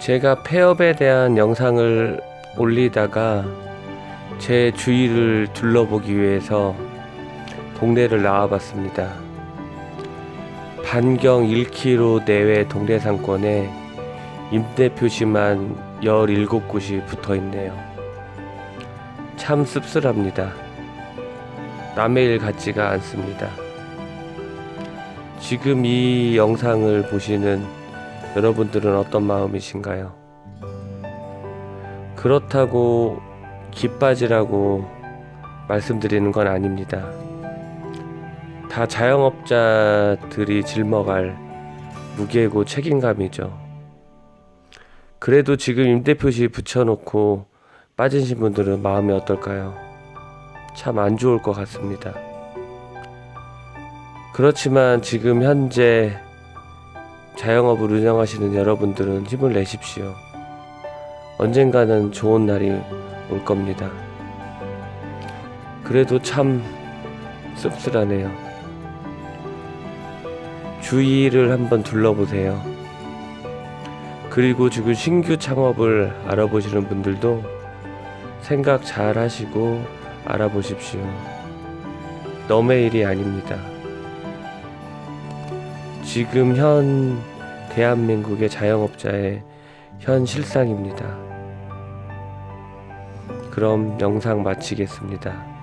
제가 폐업에 대한 영상을 올리다가 제 주위를 둘러보기 위해서 동네를 나와봤습니다. 반경 1km 내외 동네 상권에 임대 표시만 17곳이 붙어 있네요. 참 씁쓸합니다. 남의 일 같지가 않습니다. 지금 이 영상을 보시는 여러분들은 어떤 마음이신가요? 그렇다고 기빠지라고 말씀드리는 건 아닙니다. 다 자영업자들이 짊어갈 무게고 책임감이죠. 그래도 지금 임대 표시 붙여놓고 빠지신 분들은 마음이 어떨까요? 참 안 좋을 것 같습니다. 그렇지만 지금 현재 자영업을 운영하시는 여러분들은 힘을 내십시오. 언젠가는 좋은 날이 올 겁니다. 그래도 참 씁쓸하네요. 주위를 한번 둘러보세요. 그리고 지금 신규 창업을 알아보시는 분들도 생각 잘 하시고 알아보십시오. 너의 일이 아닙니다. 지금 현 대한민국의 자영업자의 현 실상입니다. 그럼 영상 마치겠습니다.